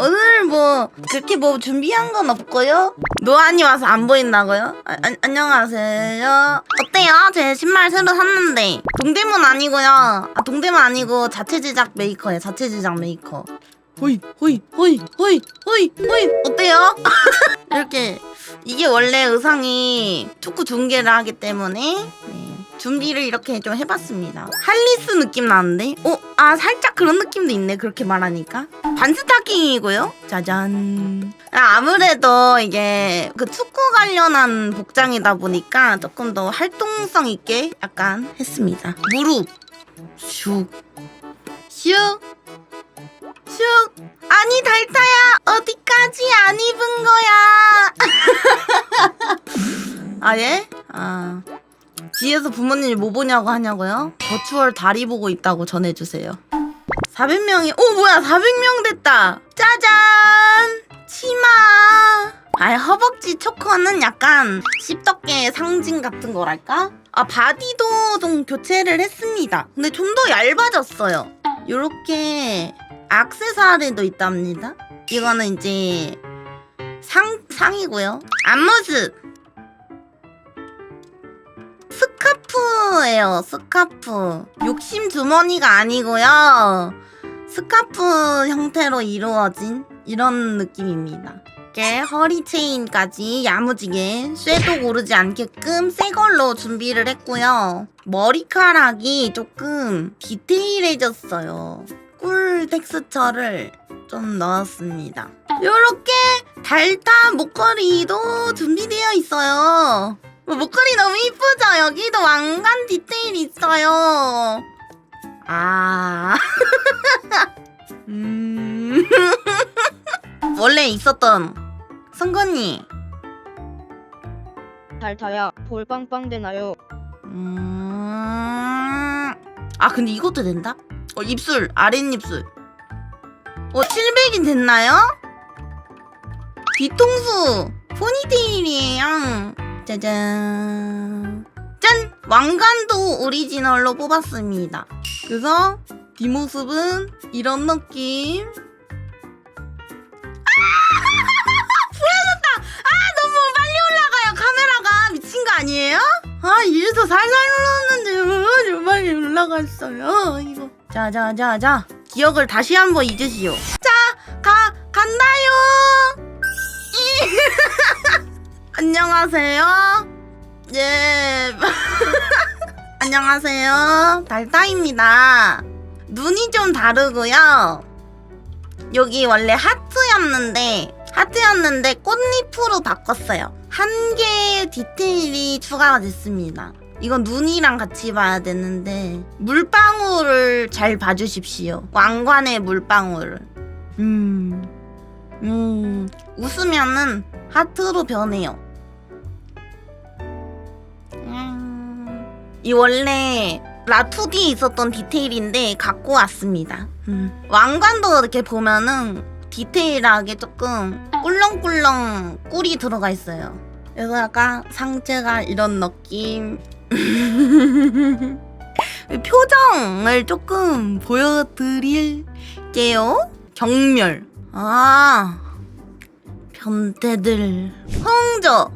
오늘 뭐 그렇게 뭐 준비한 건 없고요. 노안이 와서 안 보인다고요? 아, 안- 안녕하세요. 어때요? 제 신발 새로 샀는데 동대문 아니고요. 아 동대문 아니고 자체 제작 메이커예요. 자체 제작 메이커. 호이 호이 호이 호이 호이 호이 어때요? 이렇게 이게 원래 의상이 축구 중계를 하기 때문에 네, 준비를 이렇게 좀 해봤습니다. 할리스 느낌 나는데? 어? 아 살짝 그런 느낌도 있네 그렇게 말하니까. 반스타킹이고요. 짜잔. 아, 아무래도 이게 그 축구 관련한 복장이다 보니까 조금 더 활동성 있게 약간 했습니다. 무릎. 슉. 슉. 슉. 아니 달타야! 어디까지 안 입은 거야? 아 예? 아 뒤에서 부모님이 뭐 보냐고 하냐고요? 버추얼 다리 보고 있다고 전해주세요. 400명이 오 뭐야 400명 됐다. 짜잔! 치마. 아 허벅지 초커는 약간 씹덕계의 상징 같은 거랄까? 아 바디도 좀 교체를 했습니다. 근데 좀 더 얇아졌어요. 요렇게 악세사리도 있답니다. 이거는 이제 상, 상이고요. 앞모습 스카프예요 스카프. 욕심 주머니가 아니고요. 스카프 형태로 이루어진 이런 느낌입니다. 이렇게 허리 체인까지 야무지게 쇠도 고르지 않게끔 새 걸로 준비를 했고요. 머리카락이 조금 디테일해졌어요. 꿀 텍스처를 좀 넣었습니다. 요렇게 달타 목걸이도 준비되어 있어요. 뭐 목걸이 너무 이쁘죠? 여기도 왕관 디테일 있어요. 아. 음. 원래 있었던 선거니. 달타야 볼 빵빵 되나요? 음. 아, 근데 이것도 된다? 어, 입술, 아랫입술. 어, 700인 됐나요? 뒤통수, 포니테일이에요. 짜잔. 짠! 왕관도 오리지널로 뽑았습니다. 그래서 뒷모습은 이런 느낌. 아! 보여줬다! 아, 너무 빨리 올라가요, 카메라가. 미친 거 아니에요? 아, 이래서 살살 이렇게 빨리 올라갔어요, 이거. 자, 자, 자, 자. 기억을 다시 한번 잊으시오. 안녕하세요. 예. 안녕하세요. 달타입니다. 눈이 좀 다르고요. 여기 원래 하트였는데 하트였는데 꽃잎으로 바꿨어요. 한 개의 디테일이 추가가 됐습니다. 이건 눈이랑 같이 봐야 되는데 물방울을 잘 봐주십시오. 왕관의 물방울을. 음, 음, 웃으면은 하트로 변해요. 이 원래 라투디에 있었던 디테일인데 갖고 왔습니다. 음. 왕관도 이렇게 보면은 디테일하게 조금 꿀렁꿀렁 꿀이 들어가 있어요. 그래서 약간 상체가 이런 느낌. 표정을 조금 보여드릴게요. 경멸. 아, 변태들. 홍조.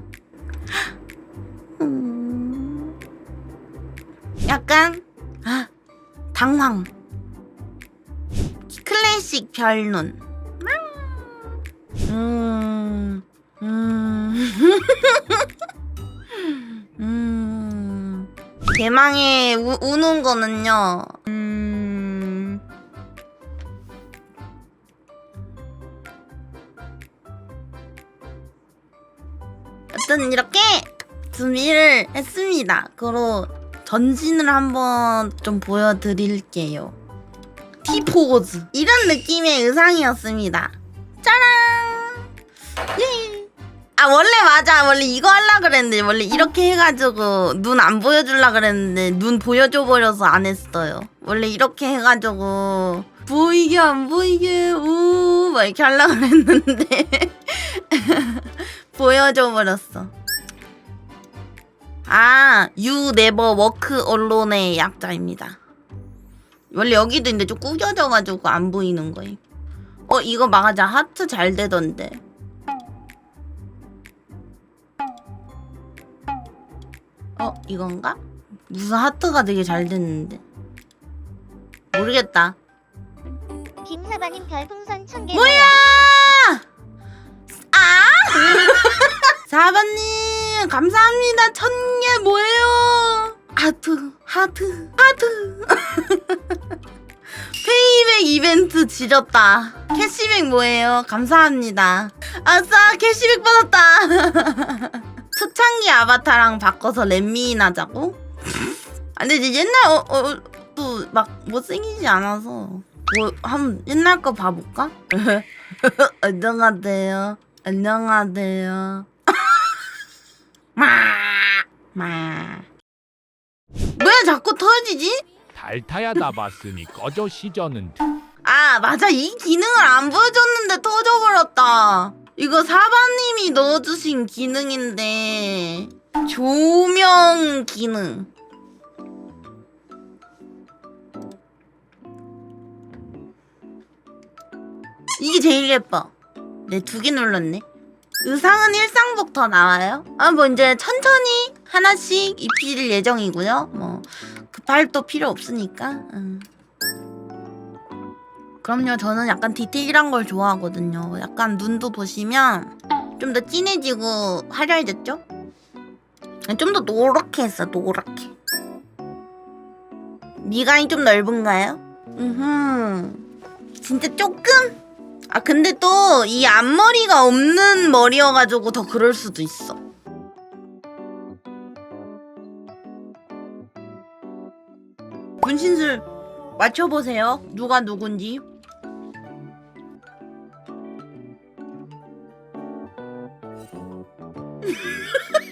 약간 아, 당황. 클래식 별눈. 음, 음, 음. 대망의 우, 우는 거는요. 음. 어쨌든 이렇게 준비를 했습니다. 그로 전진을 한번 좀 보여드릴게요. T-포즈. 이런 느낌의 의상이었습니다. 짜란! 예! 아, 원래 맞아. 원래 이거 하려 그랬는데, 원래 이렇게 해가지고 눈 안 보여주려 그랬는데, 눈 보여줘 버려서 안 했어요. 원래 이렇게 해가지고, 보이게 안 보이게, 우, 막 이렇게 하려 그랬는데, 보여줘 버렸어. 아, You Never Walk Alone의 약자입니다. 원래 여기도 있는데 좀 구겨져가지고 안 보이는 거예요. 어, 어 이거 막아자. 하트 잘 되던데. 어 이건가? 무슨 하트가 되게 잘 됐는데. 모르겠다. 김사바님 별풍선 천 개 뭐야! 아! 사바님 감사합니다. 천 개 뭐예요? 하트 하트 하트. 페이백 이벤트 지렸다. 캐시백 뭐예요? 감사합니다. 아싸 캐시백 받았다. 초창기 아바타랑 바꿔서 렛미인 하자고? 아, 근데 이제 옛날 어, 어, 또막 못생기지 않아서. 뭐 한번 옛날 거 봐볼까? 안녕하세요. 안녕하세요. 마 마. 왜 자꾸 터지지? 달타야 나봤으니 꺼져 시저는 아 맞아. 이 기능을 안 보여줬는데 터져버렸다. 이거 사바님이 넣어주신 기능인데. 조명 기능. 이게 제일 예뻐. 네 두 개 눌렀네. 의상은 일상복 더 나와요? 아 뭐 이제 천천히 하나씩 입힐 예정이고요 뭐 급할 또 필요 없으니까 응. 그럼요 저는 약간 디테일한 걸 좋아하거든요 약간 눈도 보시면 좀 더 진해지고 화려해졌죠? 좀 더 노랗게 했어 노랗게 미간이 좀 넓은가요? 음 진짜 조금? 아 근데 또 이 앞머리가 없는 머리여가지고 더 그럴 수도 있어 신술 맞춰보세요. 누가 누군지